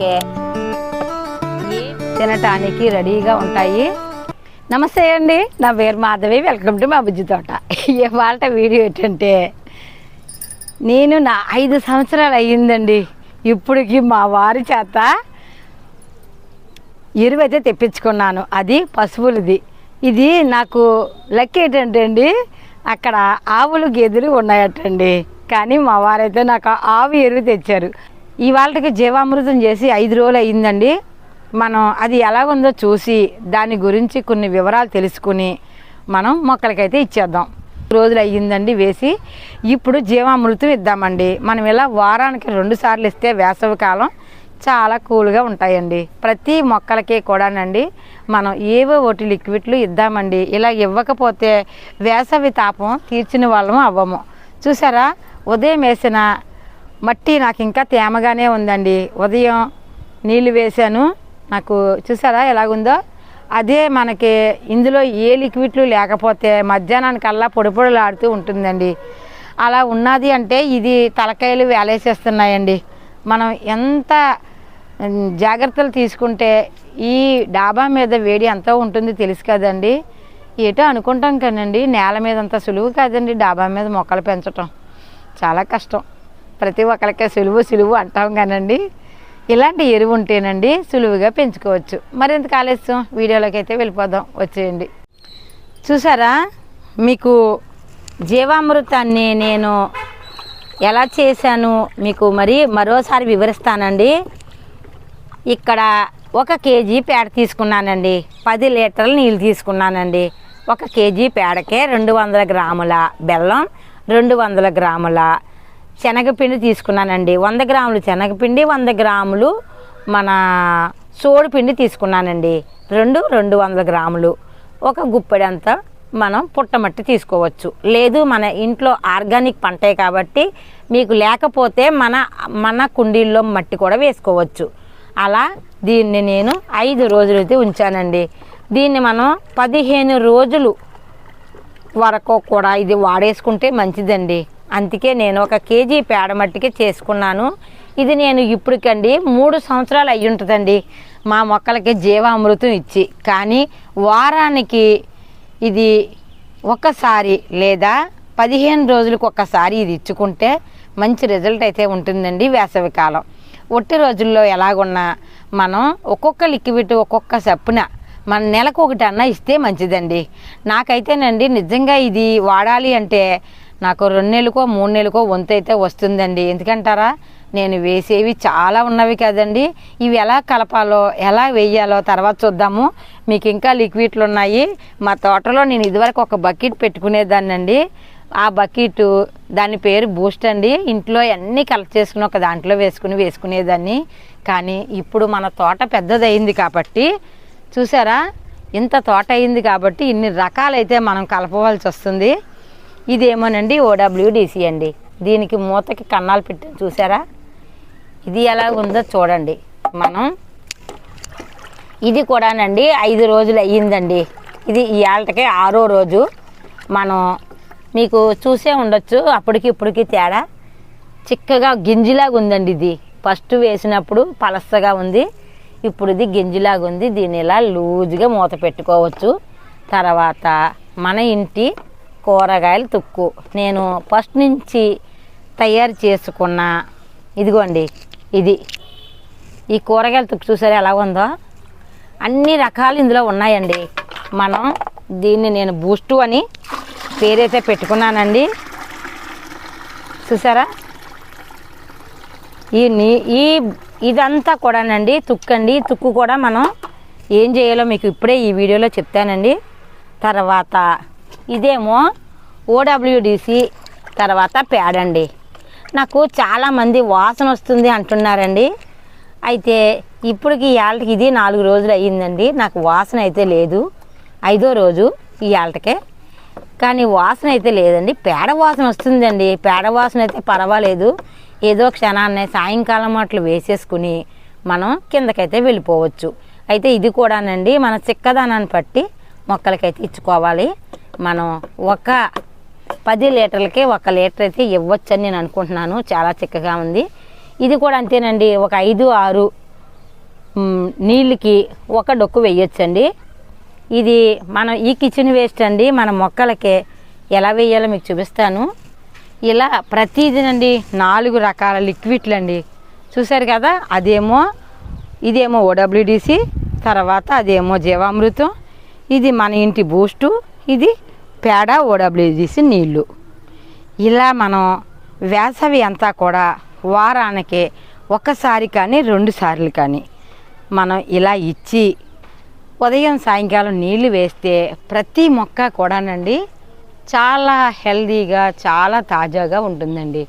మొక్కలకే తినటానికి రెడీగా ఉంటాయి. నమస్తే అండి. నా పేరు మాధవి. వెల్కమ్ టు మా బుజ్జి తోట. ఇవాళ వీడియో ఏంటంటే నేను నా ఐదు సంవత్సరాలు అయ్యిందండి. ఇప్పటికి మా వారి చేత ఎరువు అయితే తెప్పించుకున్నాను. అది పశువులది. ఇది నాకు లెక్క ఏంటంటే అండి అక్కడ ఆవులు గేదెలు ఉన్నాయటండి. కానీ మా వారైతే నాకు ఆవు ఎరువు తెచ్చారు. ఇవాళకి జీవామృతం చేసి ఐదు రోజులు అయ్యిందండి మనం అది ఎలాగుందో చూసి దాని గురించి కొన్ని వివరాలు తెలుసుకుని మనం మొక్కలకైతే ఇచ్చేద్దాం. రోజులు అయ్యిందండి వేసి. ఇప్పుడు జీవామృతం ఇద్దామండి. మనం ఇలా వారానికి రెండు సార్లు ఇస్తే వేసవి కాలం చాలా కూల్గా ఉంటాయండి. ప్రతి మొక్కలకి కూడానండి మనం ఏవో ఒకటి లిక్విడ్లు ఇద్దామండి. ఇలా ఇవ్వకపోతే వేసవి తాపం తీర్చిన వాళ్ళము అవ్వము. చూసారా? ఉదయం వేసిన మట్టి నాకు ఇంకా తేమగానే ఉందండి. ఉదయం నీళ్ళు వేశాను. నాకు చూసారా ఎలాగుందో? అదే మనకి ఇందులో ఏ లిక్విడ్లు లేకపోతే మధ్యాహ్నానికల్లా పొడిపొడలాడుతూ ఉంటుందండి. అలా ఉన్నది అంటే ఇది తలకాయలు వేలేసేస్తున్నాయండి. మనం ఎంత జాగ్రత్తలు తీసుకుంటే ఈ డాబా మీద వేడి ఎంతో ఉంటుంది తెలుసు కదండి. ఏటో అనుకుంటాం కానండి నేల మీద అంత సులువు కాదండి డాబా మీద మొక్కలు పెంచటం. చాలా కష్టం. ప్రతి ఒక్కరికి సులువు సులువు అంటాం కానండి. ఇలాంటి ఎరువు ఉంటేనండి సులువుగా పెంచుకోవచ్చు. మరింత ఆలస్యం? వీడియోలోకి అయితే వెళ్ళిపోదాం. వచ్చేయండి. చూసారా? మీకు జీవామృతాన్ని నేను ఎలా చేశాను మీకు మరి మరోసారి వివరిస్తానండి. ఇక్కడ ఒక కేజీ పేడ తీసుకున్నానండి. పది లీటర్ల నీళ్ళు తీసుకున్నానండి. ఒక కేజీ పేడకే రెండు వందల గ్రాముల బెల్లం రెండు వందల గ్రాముల శనగపిండి తీసుకున్నానండి. వంద గ్రాములు శనగపిండి వంద గ్రాములు మన సోడు పిండి తీసుకున్నానండి. రెండు రెండు వందల గ్రాములు. ఒక గుప్పెడంత మనం పుట్టమట్టి తీసుకోవచ్చు. లేదు మన ఇంట్లో ఆర్గానిక్ పంటే కాబట్టి మీకు లేకపోతే మన మన కుండీల్లో మట్టి కూడా వేసుకోవచ్చు. అలా దీన్ని నేను ఐదు రోజులైతే ఉంచానండి. దీన్ని మనం పదిహేను రోజులు వరకు కూడా ఇది వాడేసుకుంటే మంచిదండి. అందుకే నేను ఒక కేజీ పేడ మట్టికి చేసుకున్నాను. ఇది నేను ఇప్పటికండి మూడు సంవత్సరాలు అయ్యి ఉంటుందండి. మా మొక్కలకి జీవామృతం ఇచ్చి కానీ వారానికి ఇది ఒకసారి లేదా పదిహేను రోజులకు ఒక్కసారి ఇది ఇచ్చుకుంటే మంచి రిజల్ట్ అయితే ఉంటుందండి వేసవికాలం ఒట్టి రోజుల్లో ఎలాగున్నా మనం ఒక్కొక్క లిక్విడ్ ఒక్కొక్క సప్పున మన నెలకు ఒకటి అన్న ఇస్తే మంచిదండి. నాకైతేనండి నిజంగా ఇది వాడాలి అంటే నాకు రెండు నెలలకో మూడు నెలలకో వంతు అయితే వస్తుందండి. ఎందుకంటారా? నేను వేసేవి చాలా ఉన్నవి కదండి. ఇవి ఎలా కలపాలో ఎలా వేయాలో తర్వాత చూద్దాము. మీకు ఇంకా లిక్విడ్లు ఉన్నాయి. మా తోటలో నేను ఇదివరకు ఒక బకెట్ పెట్టుకునేదాన్నండి. ఆ బకెట్ దాని పేరు బూస్ట్ అండి. ఇంట్లో అన్నీ కలెక్ట్ చేసుకుని ఒక దాంట్లో వేసుకుని వేసుకునేదాన్ని. కానీ ఇప్పుడు మన తోట పెద్దదయింది కాబట్టి చూసారా? ఇంత తోట అయింది కాబట్టి ఇన్ని రకాలైతే మనం కలపవలసి వస్తుంది. ఇదేమోనండి ఓడబ్ల్యూడిసి అండి. దీనికి మూతకి కన్నాలు పెట్టాను చూసారా? ఇది ఎలా ఉందో చూడండి. మనం ఇది కూడానండి ఐదు రోజులు అయ్యిందండి. ఇది ఇవాళకి ఆరో రోజు. మనం మీకు చూసే ఉండొచ్చు అప్పటికి ఇప్పటికి తేడా. చిక్కగా గింజిలాగా ఉందండి ఇది. ఫస్ట్ వేసినప్పుడు పలసగా ఉంది ఇప్పుడు ఇది గింజిలాగా ఉంది. దీని ఇలా లూజుగా మూత పెట్టుకోవచ్చు. తర్వాత మన ఇంటి కూరగాయలు తుక్కు. నేను ఫస్ట్ నుంచి తయారు చేసుకున్న ఇదిగోండి ఇది. ఈ కూరగాయల తుక్కు చూసారా ఎలా ఉందో? అన్ని రకాలు ఇందులో ఉన్నాయండి. మనం దీన్ని నేను బూస్టు అని పేరైతే పెట్టుకున్నానండి. చూసారా? ఈ నీ ఈ ఇదంతా కూడానండి తుక్కండి. తుక్కు కూడా మనం ఏం చేయాలో మీకు ఇప్పుడే ఈ వీడియోలో చెప్తానండి. తర్వాత ఇదేమో ఓడబ్ల్యూడిసి తర్వాత పేడండి నాకు చాలామంది వాసన వస్తుంది అంటున్నారండి. అయితే ఇప్పటికి ఇవాళకి ఇది నాలుగు రోజులు అయ్యిందండి. నాకు వాసన అయితే లేదు. ఐదో రోజు ఇవాళకే కానీ వాసన అయితే లేదండి. పేడ వాసన వస్తుందండి. పేడ వాసన అయితే పర్వాలేదు. ఏదో క్షణాన్ని సాయంకాలం అట్లు వేసేసుకుని మనం కిందకైతే వెళ్ళిపోవచ్చు. అయితే ఇది కూడానండి మన చిక్కదనాన్ని బట్టి మొక్కలకైతే ఇచ్చుకోవాలి. మనం ఒక పది లీటర్లకి ఒక లీటర్ అయితే ఇవ్వచ్చని నేను అనుకుంటున్నాను. చాలా చిక్కగా ఉంది. ఇది కూడా అంతేనండి. ఒక ఐదు ఆరు నీళ్ళకి ఒక డొక్కు వేయొచ్చండి. ఇది మనం ఈ కిచెన్ వేస్ట్ అండి. మన మొక్కలకి ఎలా వేయాలో మీకు చూపిస్తాను. ఇలా ప్రతిదినండి నాలుగు రకాల లిక్విడ్లు అండి చూశారు కదా? అదేమో ఇదేమో ఓడబ్ల్యూడిసి తర్వాత అదేమో జీవామృతం ఇది మన ఇంటి బూస్టు ఇది పేడ ఓడబ్ల్యూడిసి నీళ్ళు. ఇలా మనం వేసవి అంతా కూడా వారానికి ఒక్కసారి కానీ రెండు సార్లు కానీ మనం ఇలా ఇచ్చి ఉదయం సాయంకాలం నీళ్ళు వేస్తే ప్రతి మొక్క కూడానండి చాలా హెల్దీగా చాలా తాజాగా ఉంటుందండి.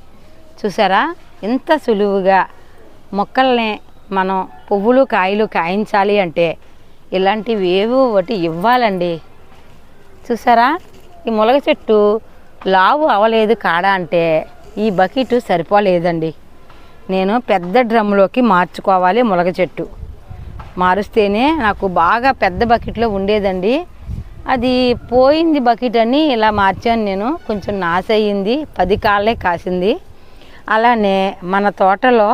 చూసారా? ఇంత సులువుగా మొక్కల్ని మనం పువ్వులు కాయలు కాయించాలి అంటే ఇలాంటివి ఏవో ఒకటి ఇవ్వాలండి. చూసారా? ఈ ములగ చెట్టు లావు అవ్వలేదు కాడ అంటే ఈ బకెట్ సరిపోలేదండి. నేను పెద్ద డ్రమ్లోకి మార్చుకోవాలి ములగ చెట్టు. మారుస్తేనే నాకు బాగా పెద్ద బకెట్లో ఉండేదండి. అది పోయింది బకెట్ అని ఇలా మార్చాను నేను. కొంచెం నాశ అయ్యింది పది కాళ్ళే కాసింది. అలానే మన తోటలో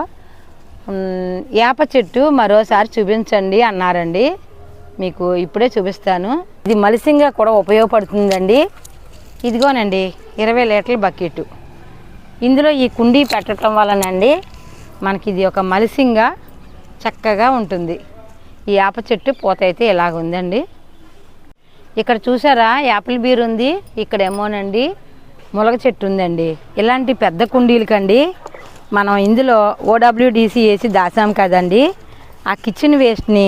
వేప చెట్టు మరోసారి చూపించండి అన్నారండి. మీకు ఇప్పుడే చూపిస్తాను. ఇది మలిసింగా కూడా ఉపయోగపడుతుందండి. ఇదిగోనండి ఇరవై లీటర్ల బకెట్. ఇందులో ఈ కుండీ పెట్టడం వలనండి మనకి ఇది ఒక మలిసింగా చక్కగా ఉంటుంది. ఈ వేప చెట్టు పూత అయితే ఇలాగ ఉందండి ఇక్కడ చూసారా యాపిల్ బీర్ ఉంది. ఇక్కడ ఏమోనండి ములగ చెట్టు ఉందండి. ఇలాంటి పెద్ద కుండీలకండి మనం ఇందులో ఓడబ్ల్యూడిసి వేసి దాసాం కదండి. ఆ కిచెన్ వేస్ట్ని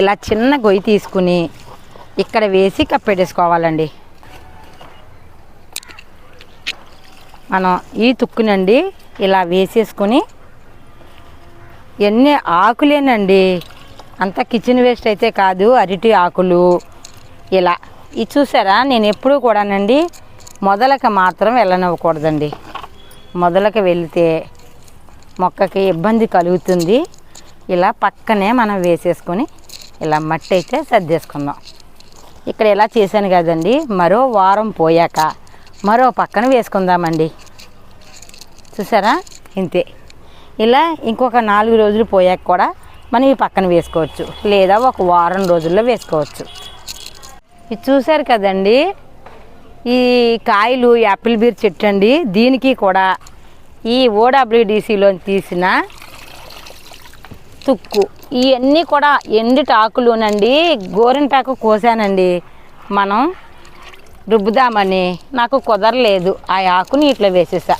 ఇలా చిన్న గొయ్యి తీసుకుని ఇక్కడ వేసి కప్పెట్టేసుకోవాలండి. మనం ఈ తుక్కునండి ఇలా వేసేసుకుని ఎన్ని ఆకులేనండి. అంత కిచెన్ వేస్ట్ అయితే కాదు అరటి ఆకులు ఇలా. ఇది చూసారా? నేను ఎప్పుడూ కూడానండి మొదలక మాత్రం వెళ్ళనివ్వకూడదండి. మొదలక వెళితే మొక్కకి ఇబ్బంది కలుగుతుంది. ఇలా పక్కనే మనం వేసేసుకొని ఇలా మట్టి అయితే సర్దేసుకుందాం ఇక్కడ ఇలా చేశాను కదండి మరో వారం పోయాక మరో పక్కన వేసుకుందామండి. చూసారా? ఇంతే. ఇలా ఇంకొక నాలుగు రోజులు పోయాక కూడా మనం ఈ పక్కన వేసుకోవచ్చు. లేదా ఒక వారం రోజుల్లో వేసుకోవచ్చు. ఇది చూశారు కదండి ఈ కాయలు యాపిల్ బీర్ చెట్టు అండి. దీనికి కూడా ఈ ఓడబ్ల్యూడిసిలో తీసిన తుక్కు. ఇవన్నీ కూడా ఎండిటాకులునండి గోరింటాకు కోసానండి. మనం రుబ్బుదామని. నాకు కుదరలేదు. ఆ ఆకుని ఇట్లా వేసేసా.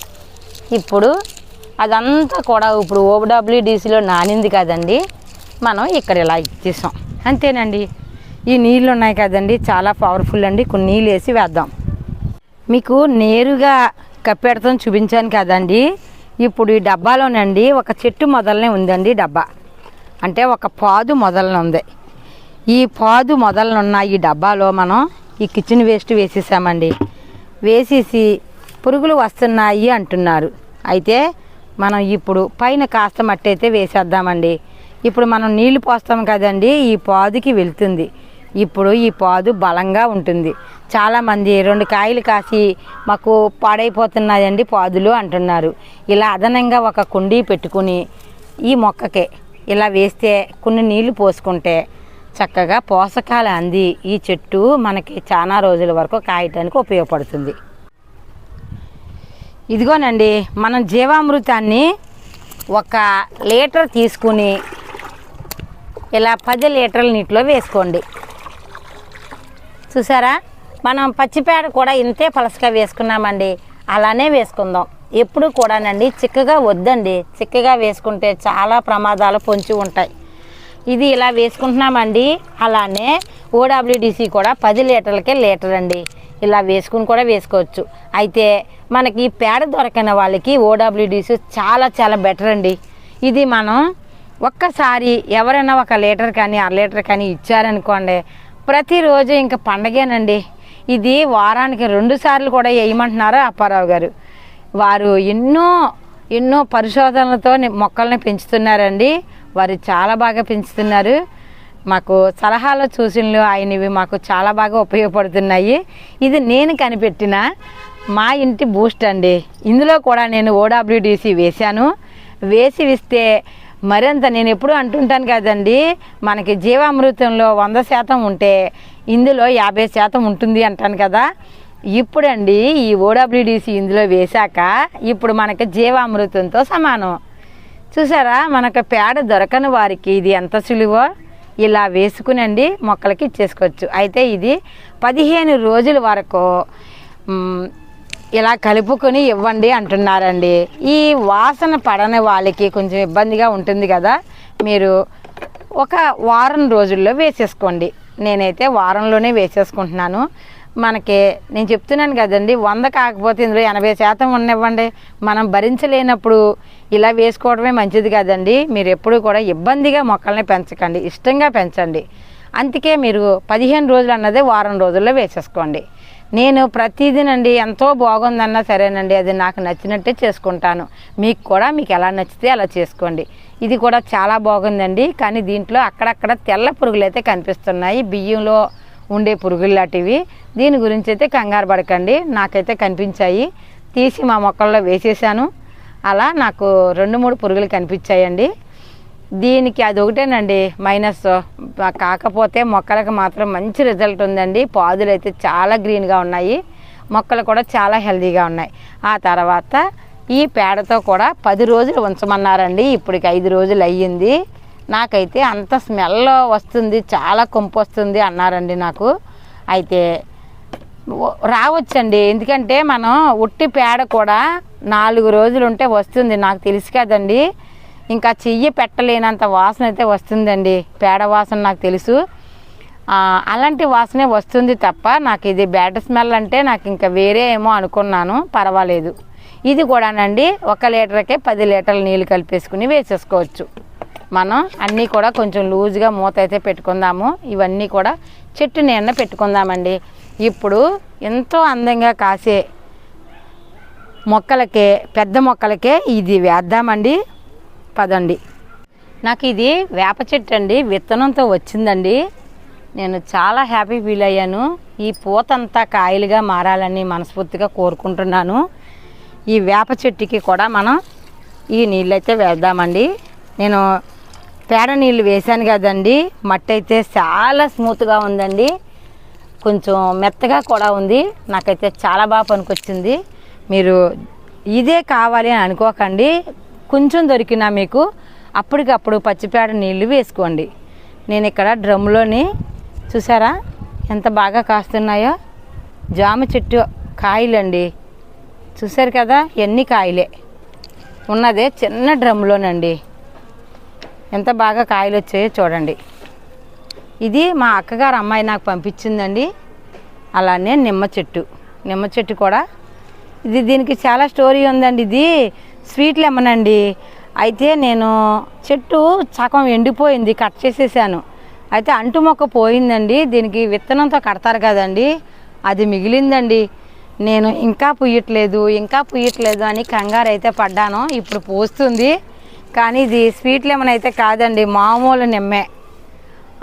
ఇప్పుడు అదంతా కూడా ఇప్పుడు ఓబిడబ్ల్యూడిసిలో నానింది కదండి. మనం ఇక్కడ ఇలా ఇచ్చేసాం. అంతేనండి. ఈ నీళ్ళు ఉన్నాయి కదండి. చాలా పవర్ఫుల్ అండి. కొన్ని నీళ్ళు వేసి వేద్దాం. మీకు నేరుగా కప్పెడతాం చూపించాను కదండి. ఇప్పుడు ఈ డబ్బాలోనండి ఒక చెట్టు మొదలనే ఉందండి డబ్బా. అంటే ఒక పాదు మొదలనుంది. ఈ పాదు మొదలనున్న ఈ డబ్బాలో మనం ఈ కిచెన్ వేస్ట్ వేసేసామండి. వేసేసి పురుగులు వస్తున్నాయి అంటున్నారు. అయితే మనం ఇప్పుడు పైన కాస్త మట్టి అయితే వేసేద్దామండి. ఇప్పుడు మనం నీళ్ళు పోస్తాం కదండి ఈ పాదుకి వెళ్తుంది. ఇప్పుడు ఈ పాదు బలంగా ఉంటుంది. చాలామంది రెండు కాయలు కాసి మాకు పాడైపోతున్నాయండి పాదులు అంటున్నారు. ఇలా అదనంగా ఒక కుండీ పెట్టుకుని ఈ మొక్కకే ఇలా వేస్తే కొన్ని నీళ్ళు పోసుకుంటే చక్కగా పోషకాలు అంది ఈ చెట్టు మనకి చాలా రోజుల వరకు కాయటానికి ఉపయోగపడుతుంది. ఇదిగోనండి మనం జీవామృతాన్ని ఒక లీటర్ తీసుకుని ఇలా పది లీటర్ల నీటిలో వేసుకోండి. చూసారా? మనం పచ్చిపేడ కూడా ఇంతే పలసగా వేసుకున్నామండి. అలానే వేసుకుందాం. ఎప్పుడు కూడానండి చిక్కగా వద్దండి. చిక్కగా వేసుకుంటే చాలా ప్రమాదాలు పొంచి ఉంటాయి. ఇది ఇలా వేసుకుంటున్నామండి. అలానే ఓడబ్ల్యూడిసి కూడా పది లీటర్లకే లీటర్ అండి ఇలా వేసుకుని కూడా వేసుకోవచ్చు. అయితే మనకి పేడ దొరకని వాళ్ళకి ఓడబ్ల్యూడిసి చాలా చాలా బెటర్ అండి. ఇది మనం ఒక్కసారి ఎవరైనా ఒక లీటర్ కానీ అర లీటర్ కానీ ఇచ్చారనుకోండి ప్రతిరోజు ఇంకా పండగేనండి. ఇది వారానికి రెండు సార్లు కూడా వేయమంటున్నారు అప్పారావు గారు. వారు ఎన్నో ఎన్నో పరిశోధనలతో మొక్కల్ని పెంచుతున్నారండి. వారు చాలా బాగా పెంచుతున్నారు. మాకు సలహాలు సూచనలు అయినవి మాకు చాలా బాగా ఉపయోగపడుతున్నాయి. ఇది నేను కనిపెట్టిన మా ఇంటి బూస్ట్ అండి. ఇందులో కూడా నేను ఓడబ్ల్యూడిసి వేశాను. వేసి ఇస్తే మరింత నేను ఎప్పుడు అంటుంటాను కదండి మనకి జీవామృతంలో వంద శాతం ఉంటే ఇందులో యాభై శాతం ఉంటుంది అంటాను కదా. ఇప్పుడండి ఈ ఓడబ్ల్యూడిసి ఇందులో వేశాక ఇప్పుడు మనకి జీవామృతంతో సమానం. చూసారా? మనకు పేడ దొరకని వారికి ఇది ఎంత సులువో? ఇలా వేసుకునండి మొక్కలకి ఇచ్చేసుకోవచ్చు. అయితే ఇది పదిహేను రోజుల వరకు ఇలా కలుపుకొని ఇవ్వండి అంటున్నారండి. ఈ వాసన పడని వాళ్ళకి కొంచెం ఇబ్బందిగా ఉంటుంది కదా? మీరు ఒక వారం రోజుల్లో వేసేసుకోండి. నేనైతే వారంలోనే వేసేసుకుంటున్నాను. మనకి నేను చెప్తున్నాను కదండి వంద కాకపోతే ఇందులో ఎనభై శాతం ఉన్నవ్వండి. మనం భరించలేనప్పుడు ఇలా వేసుకోవడమే మంచిది కదండి. మీరు ఎప్పుడు కూడా ఇబ్బందిగా మొక్కల్ని పెంచకండి ఇష్టంగా పెంచండి. అందుకే మీరు పదిహేను రోజులు అన్నదే వారం రోజుల్లో వేసేసుకోండి. నేను ప్రతిదినండి ఎంతో బాగుందన్నా సరేనండి అది నాకు నచ్చినట్టే చేసుకుంటాను. మీకు కూడా మీకు ఎలా నచ్చితే అలా చేసుకోండి. ఇది కూడా చాలా బాగుందండి కానీ దీంట్లో అక్కడక్కడ తెల్ల పురుగులు అయితే కనిపిస్తున్నాయి. బియ్యంలో ఉండే పురుగులు లాంటివి దీని గురించి అయితే కంగారు పడకండి. నాకైతే కనిపించాయి. తీసి మా మొక్కల్లో వేసేసాను అలా నాకు రెండు మూడు పురుగులు కనిపించాయండి. దీనికి అది ఒకటేనండి. మైనస్ కాకపోతే మొక్కలకు మాత్రం మంచి రిజల్ట్ ఉందండి. పాదులు అయితే చాలా గ్రీన్గా ఉన్నాయి. మొక్కలు కూడా చాలా హెల్దీగా ఉన్నాయి. ఆ తర్వాత ఈ పేడతో కూడా పది రోజులు ఉంచమన్నారండి. ఇప్పటికి ఐదు రోజులు అయ్యింది. నాకైతే అంత స్మెల్ వస్తుంది చాలా కొంపు వస్తుంది అన్నారండి నాకు. అయితే రావచ్చండి. ఎందుకంటే మనం ఉట్టి పేడ కూడా నాలుగు రోజులు ఉంటే వస్తుంది. నాకు తెలుసు కదండి. ఇంకా చెయ్యి పెట్టలేనంత వాసన అయితే వస్తుందండి. పేడ వాసన నాకు తెలుసు. అలాంటి వాసనే వస్తుంది తప్ప నాకు ఇది బ్యాడ్ స్మెల్ అంటే నాకు ఇంకా వేరే ఏమో అనుకున్నాను. పర్వాలేదు. ఇది కూడానండి ఒక లీటర్కే పది లీటర్ల నీళ్ళు కలిపేసుకుని వేసేసుకోవచ్చు. మనం అన్నీ కూడా కొంచెం లూజ్గా మూత అయితే పెట్టుకుందాము. ఇవన్నీ కూడా చెట్టు నీడన పెట్టుకుందామండి. ఇప్పుడు ఎంతో అందంగా కాసే మొక్కలకే పెద్ద మొక్కలకే ఇది వేద్దామండి. పదండి. నాకు ఇది వేప చెట్టు అండి విత్తనంతో వచ్చిందండి. నేను చాలా హ్యాపీ ఫీల్ అయ్యాను. ఈ పూతంతా కాయలుగా మారాలని మనస్ఫూర్తిగా కోరుకుంటున్నాను. ఈ వేప చెట్టుకి కూడా మనం ఈ నీళ్ళైతే వేద్దామండి. నేను పేడ నీళ్ళు వేశాను కదండి. మట్టి అయితే చాలా స్మూత్గా ఉందండి. కొంచెం మెత్తగా కూడా ఉంది. నాకైతే చాలా బాగా పనికొచ్చింది. మీరు ఇదే కావాలి అని అనుకోకండి. కొంచెం దొరికినా మీకు అప్పటికప్పుడు పచ్చిపేడ నీళ్ళు వేసుకోండి. నేను ఇక్కడ డ్రమ్లోని చూసారా? ఎంత బాగా కాస్తున్నాయో. జామ చెట్టు కాయలండి. చూసారు కదా? ఎన్ని కాయలే. ఉన్నదే చిన్న డ్రమ్లోనండి. ఎంత బాగా కాయలు వచ్చాయో చూడండి. ఇది మా అక్కగారు అమ్మాయి నాకు పంపించిందండి. అలానే నిమ్మ చెట్టు. నిమ్మ చెట్టు కూడా ఇది దీనికి చాలా స్టోరీ ఉందండి. ఇది స్వీట్ లెమన్ అండి. అయితే నేను చెట్టు సగం ఎండిపోయింది కట్ చేసేసాను. అయితే అంటు మొక్క పోయిందండి. దీనికి విత్తనంతో కడతారు కదండి. అది మిగిలిందండి. నేను ఇంకా పుయ్యట్లేదు ఇంకా పుయ్యట్లేదు అని కంగారు అయితే పడ్డాను. ఇప్పుడు పోస్తుంది. కానీ ఇది స్వీట్ లెమన్ అయితే కాదండి మామూలు నిమ్మే.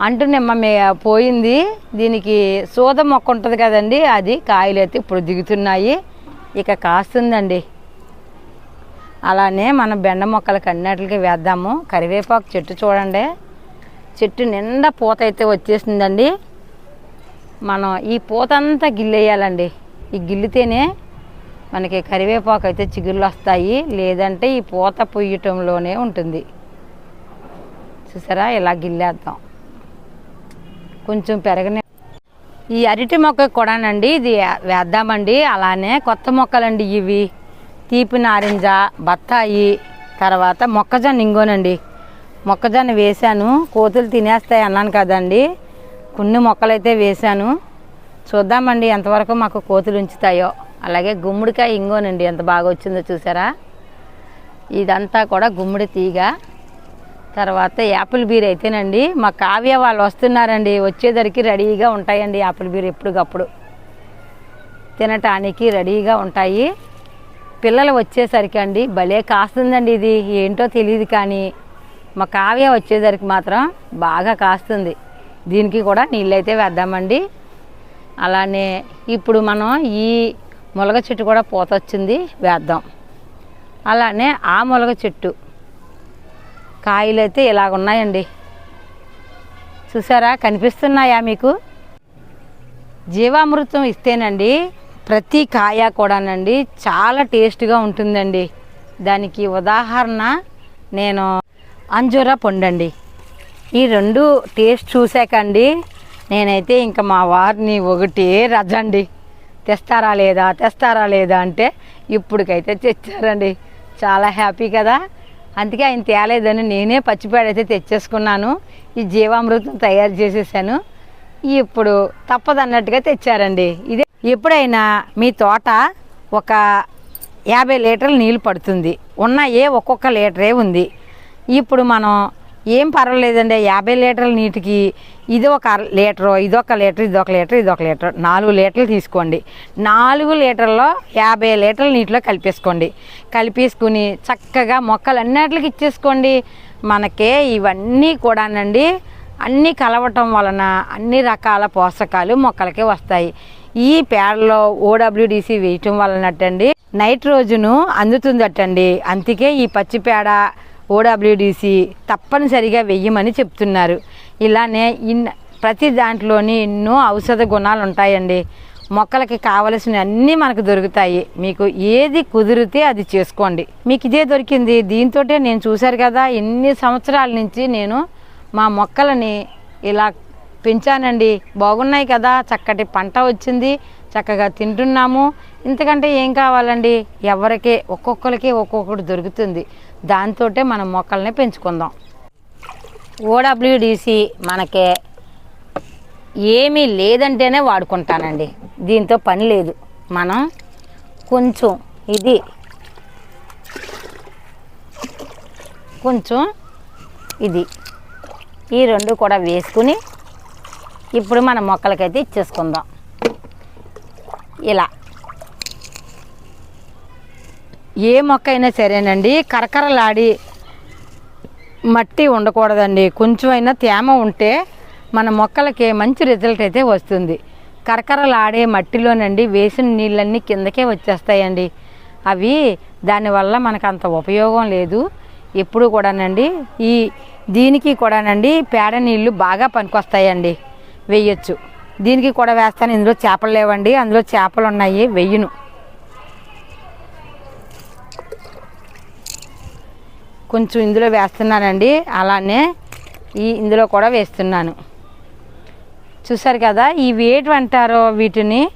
అంటు నిమ్మ మే పోయింది. దీనికి సూద మొక్క ఉంటుంది కదండి అది కాయలు అయితే ఇప్పుడు దిగుతున్నాయి. ఇక కాస్తుందండి. అలానే మనం బెండ మొక్కలు అన్నిటికి వేద్దాము. కరివేపాకు చెట్టు చూడండి. చెట్టు నిండా పూత అయితే వచ్చేసిందండి. మనం ఈ పూత అంతా గిల్లేయాలండి. ఈ గిల్లితేనే మనకి కరివేపాకు అయితే చిగుళ్ళు వస్తాయి లేదంటే ఈ పూత పొయ్యటంలోనే ఉంటుంది. చూసారా? ఇలా గిల్లేద్దాం. కొంచెం పెరగని ఈ అరటి మొక్క కూడానండి ఇది వేద్దామండి. అలానే కొత్త మొక్కలండి ఇవి. తీపి నారింజ బత్తాయి తర్వాత మొక్కజొన్న ఇంగోనండి. మొక్కజొన్న వేశాను. కోతులు తినేస్తాయి అన్నాను కదండి. కొన్ని మొక్కలైతే వేశాను. చూద్దామండి ఎంతవరకు మాకు కోతులు ఉంచుతాయో. అలాగే గుమ్మడికాయ ఇంగోనండి ఎంత బాగా వచ్చిందో చూసారా? ఇదంతా కూడా గుమ్మడి తీగ. తర్వాత యాపిల్ బీర్ అయితేనండి మా కావ్య వాళ్ళు వస్తున్నారండి వచ్చేసరికి రెడీగా ఉంటాయండి యాపిల్ బీర్ ఎప్పటికప్పుడు. తినటానికి రెడీగా ఉంటాయి. పిల్లలు వచ్చేసరికి అండి భలే కాస్తుందండి ఇది ఏంటో తెలియదు కానీ మా కావ్య వచ్చేసరికి మాత్రం బాగా కాస్తుంది. దీనికి కూడా నీళ్ళైతే వేద్దామండి. అలానే ఇప్పుడు మనం ఈ ములగ చెట్టు కూడా పూత వచ్చింది వేద్దాం. అలానే ఆ ములగ చెట్టు. కాయలు అయితే ఇలాగున్నాయండి. చూసారా? కనిపిస్తున్నాయా మీకు? జీవామృతం ఇస్తేనండి ప్రతి కాయ కూడానండి చాలా టేస్ట్గా ఉంటుందండి. దానికి ఉదాహరణ నేను అంజూర పండండి. ఈ రెండు టేస్ట్ చూశాకండి నేనైతే ఇంకా మా వారిని ఒకటి రజండి. తెస్తారా లేదా తెస్తారా లేదా అంటే ఇప్పటికైతే తెచ్చారండి. చాలా హ్యాపీ కదా. అందుకే ఆయన తేలేదని నేనే పచ్చిపేడైతే తెచ్చేసుకున్నాను. ఈ జీవామృతం తయారు చేసేసాను. ఇప్పుడు తప్పదన్నట్టుగా తెచ్చారండి. ఇదే ఎప్పుడైనా మీ తోట ఒక యాభై లీటర్ల నీళ్ళు పడుతుంది. ఉన్న ఏ ఒక్కొక్క లీటరే ఉంది. ఇప్పుడు మనం ఏం పర్వాలేదండి యాభై లీటర్ల నీటికి ఇది ఒక అర లీటరు ఇది ఒక లీటర్ ఇది ఒక లీటర్ ఇది ఒక లీటర్. నాలుగు లీటర్లు తీసుకోండి. నాలుగు లీటర్లో యాభై లీటర్ల నీటిలో కలిపేసుకోండి. కలిపేసుకుని చక్కగా మొక్కలన్నిటికి ఇచ్చేసుకోండి. మనకే ఇవన్నీ కూడానండి అన్నీ కలవటం వలన అన్ని రకాల పోషకాలు మొక్కలకి వస్తాయి. ఈ పేడలో ఓడబ్ల్యూడిసి వేయటం వలనట్టండి నైట్రోజును అందుతుందటండి. అందుకే ఈ పచ్చి పేడ ఓడబ్ల్యూడిసి తప్పనిసరిగా వెయ్యమని చెప్తున్నారు. ఇలానే ఇన్ ప్రతి దాంట్లోని ఎన్నో ఔషధ గుణాలు ఉంటాయండి మొక్కలకి కావలసిన అన్నీ మనకు దొరుకుతాయి. మీకు ఏది కుదిరితే అది చేసుకోండి. మీకు ఇదే దొరికింది. దీంతో నేను చూశారు కదా ఎన్ని సంవత్సరాల నుంచి నేను మా మొక్కలని ఇలా పెంచానండి. బాగున్నాయి కదా చక్కటి పంట వచ్చింది. చక్కగా తింటున్నాము. ఇంతకంటే ఏం కావాలండి? ఎవరికి ఒక్కొక్కరికి ఒక్కొక్కటి దొరుకుతుంది. దాంతోటే మనం మొక్కల్ని పెంచుకుందాం. ఓడబ్ల్యూడిసి మనకే ఏమీ లేదంటేనే వాడుకుంటానండి. దీంతో పని లేదు. మనం కొంచెం ఇది కొంచెం ఇది ఈ రెండు కూడా వేసుకుని ఇప్పుడు మన మొక్కలకైతే ఇచ్చేసుకుందాం. ఇలా. ఏ మొక్క అయినా సరేనండి కరకరలాడి మట్టి ఉండకూడదండి. కొంచెం అయినా తేమ ఉంటే మన మొక్కలకి మంచి రిజల్ట్ అయితే వస్తుంది. కరకరలాడే మట్టిలోనండి వేసిన నీళ్ళన్నీ కిందకే వచ్చేస్తాయండి. అవి దానివల్ల మనకు అంత ఉపయోగం లేదు. ఎప్పుడు కూడానండి ఈ దీనికి కూడానండి పేడ నీళ్ళు బాగా పనికొస్తాయండి. వేయచ్చు. దీనికి కూడా వేస్తాను. ఇందులో చేపలు లేవండి. అందులో చేపలు ఉన్నాయి. వెయ్యను. కొంచెం ఇందులో వేస్తున్నానండి. అలానే ఈ ఇందులో కూడా వేస్తున్నాను. చూసారు కదా ఇవి ఏంటి అంటారో వీటిని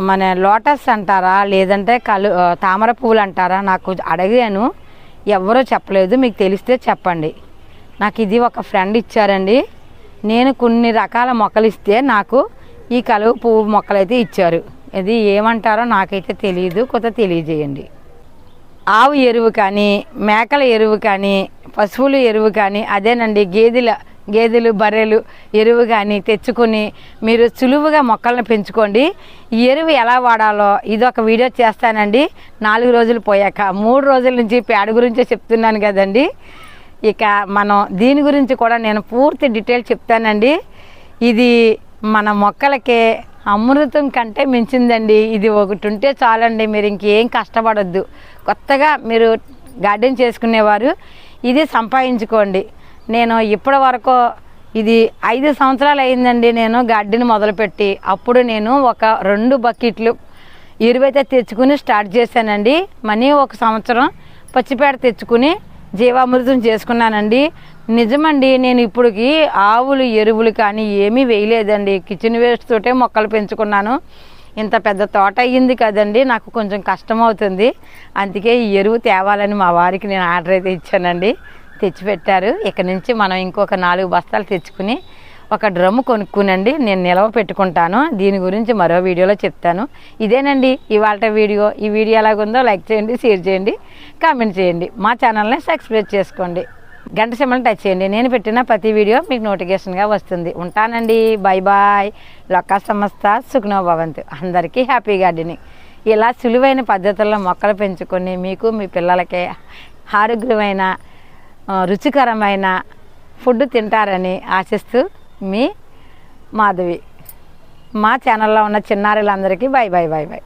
మన లోటస్ అంటారా లేదంటే కలు తామర పువ్వులు అంటారా నాకు అడిగాను. ఎవరో చెప్పలేదు. మీకు తెలిస్తే చెప్పండి. నాకు ఇది ఒక ఫ్రెండ్ ఇచ్చారండి. నేను కొన్ని రకాల మొక్కలు ఇస్తే నాకు ఈ కలువ పువ్వు మొక్కలు అయితే ఇచ్చారు. ఇది ఏమంటారో నాకైతే తెలియదు కొత్త తెలియజేయండి. ఆవు ఎరువు కానీ మేకల ఎరువు కానీ పశువుల ఎరువు కానీ అదేనండి గేదెల గేదెలు బర్రెలు ఎరువు కానీ తెచ్చుకొని మీరు సులువుగా మొక్కలను పెంచుకోండి. ఈ ఎరువు ఎలా వాడాలో ఇది ఒక వీడియో చేస్తానండి. నాలుగు రోజులు పోయాక మూడు రోజుల నుంచి పేడ గురించే చెప్తున్నాను కదండి. ఇక మనం దీని గురించి కూడా నేను పూర్తి డీటెయిల్ చెప్తానండి. ఇది మన మొక్కలకి అమృతం కంటే మించిందండి. ఇది ఒకటి ఉంటే చాలండి మీరు ఇంకేం కష్టపడొద్దు. కొత్తగా మీరు గార్డెన్ చేసుకునేవారు ఇది సంపాదించుకోండి. నేను ఇప్పటి వరకు ఇది ఐదు సంవత్సరాలు అయిందండి నేను గార్డెన్ మొదలుపెట్టి. అప్పుడు నేను ఒక రెండు బకెట్లు ఎరువైతే తెచ్చుకుని స్టార్ట్ చేశానండి. మనీ ఒక సంవత్సరం పచ్చిపేడ తెచ్చుకుని జీవామృతం చేసుకున్నానండి. నిజమండి నేను ఇప్పటికి ఆవులు ఎరువులు కానీ ఏమీ వేయలేదండి. కిచెన్ వేస్ట్ తోటే మొక్కలు పెంచుకున్నాను. ఇంత పెద్ద తోట అయ్యింది కదండి నాకు కొంచెం కష్టం అవుతుంది అందుకే ఈ ఎరువు తేవాలని మా వారికి నేను ఆర్డర్ అయితే ఇచ్చానండి. తెచ్చిపెట్టారు. ఇక నుంచి మనం ఇంకొక నాలుగు బస్తాలు తెచ్చుకుని ఒక డ్రమ్ కొనుక్కునండి నేను నిలవ పెట్టుకుంటాను. దీని గురించి మరో వీడియోలో చెప్తాను. ఇదేనండి ఇవాళ వీడియో. ఈ వీడియో ఎలాగుందో లైక్ చేయండి షేర్ చేయండి కామెంట్ చేయండి. మా ఛానల్ని సబ్స్క్రైబ్ చేసుకోండి. గంట సింబల్ టచ్ చేయండి. నేను పెట్టిన ప్రతి వీడియో మీకు నోటిఫికేషన్గా వస్తుంది. ఉంటానండి. Bye bye. లొక్క సంస్థ సుఖనో భవంతు. అందరికీ హ్యాపీ గార్డెనింగ్. ఇలా సులువైన పద్ధతుల్లో మొక్కలు పెంచుకొని మీకు మీ పిల్లలకి ఆరోగ్యమైన రుచికరమైన ఫుడ్ తింటారని ఆశిస్తూ మీ మాధవి. మా ఛానల్లో ఉన్న చిన్నారులందరికీ బాయ్ బాయ్ బాయ్ బాయ్